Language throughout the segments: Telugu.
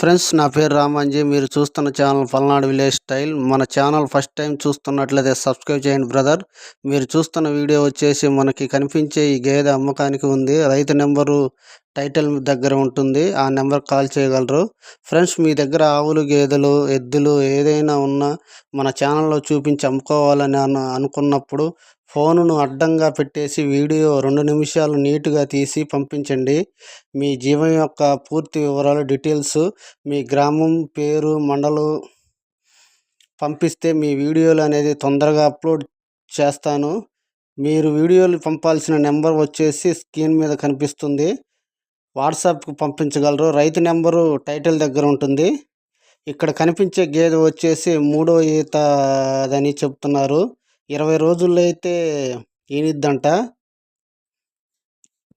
ఫ్రెండ్స్ నా పేరు రామాంజీ. మీరు చూస్తున్న ఛానల్ పల్నాడు విలేజ్ స్టైల్. మన ఛానల్ ఫస్ట్ టైం చూస్తున్నట్లయితే సబ్స్క్రైబ్ చేయండి బ్రదర్. మీరు చూస్తున్న వీడియో వచ్చేసి మనకి కనిపించే ఈ గేదె అమ్మకానికి ఉంది. రైతు నెంబరు టైటిల్ దగ్గర ఉంటుంది. ఆ నెంబర్ కాల్ చేయగలరు. ఫ్రెండ్స్ మీ దగ్గర ఆవులు గేదెలు ఎద్దులు ఏదైనా ఉన్నా మన ఛానల్లో చూపించి అమ్ముకోవాలని అనుకున్నప్పుడు ఫోనును అడ్డంగా పెట్టేసి వీడియో రెండు నిమిషాలు నీట్గా తీసి పంపించండి. మీ జీవం యొక్క పూర్తి వివరాలు డీటెయిల్స్ మీ గ్రామం పేరు మండలు పంపిస్తే మీ వీడియోలు అనేది తొందరగా అప్లోడ్ చేస్తాను. మీరు వీడియోలు పంపాల్సిన నెంబర్ వచ్చేసి స్క్రీన్ మీద కనిపిస్తుంది. వాట్సాప్కి పంపించగలరు. రైతు నెంబరు టైటిల్ దగ్గర ఉంటుంది. ఇక్కడ కనిపించే గేదె వచ్చేసి మూడో ఈతదని చెప్తున్నారు. ఇరవై రోజుల్లో అయితే ఈనిద్దంట.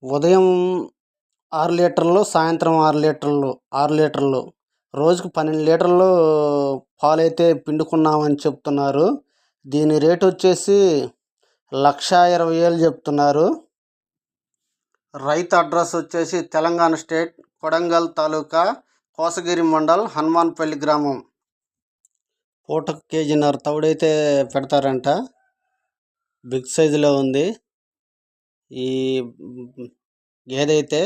ఉదయం ఆరు లీటర్లు సాయంత్రం ఆరు లీటర్లు ఆరు లీటర్లు. రోజుకు పన్నెండు లీటర్లు పాలైతే పిండుకున్నామని చెప్తున్నారు. దీని రేట్ వచ్చేసి లక్ష ఇరవై వేలు చెప్తున్నారు. రైతు అడ్రస్ వచ్చేసి తెలంగాణ స్టేట్ కొడంగల్ తాలూకా కోసగిరి మండల్ హనుమాన్పల్లి గ్రామం. పూటకు కేజీన్నర తవుడైతే పెడతారంట. బిగ్ సైజులో ఉంది. ఈ గేదె అయితే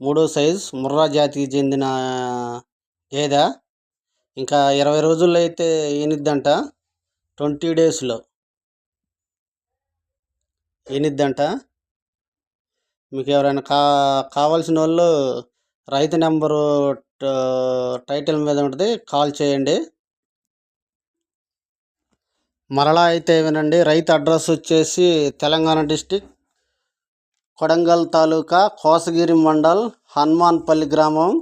మూడో సైజ్ ముర్రా జాతికి చెందిన గేదె. ఇంకా ఇరవై రోజుల్లో అయితే ఈనిద్దంట. ట్వంటీ డేస్లో ఈనిద్దంట. మీకు ఎవరైనా కా కావాల్సిన వాళ్ళు రైతు నెంబరు టైటిల్ మీద ఉంటుంది కాల్ చేయండి. మరలా అయితే వినండి రైతు అడ్రస్ వచ్చేసి తెలంగాణ డిస్టిక్ కొడంగల్ తాలూకా కోసగిరి మండల్ హనుమాన్పల్లి గ్రామం.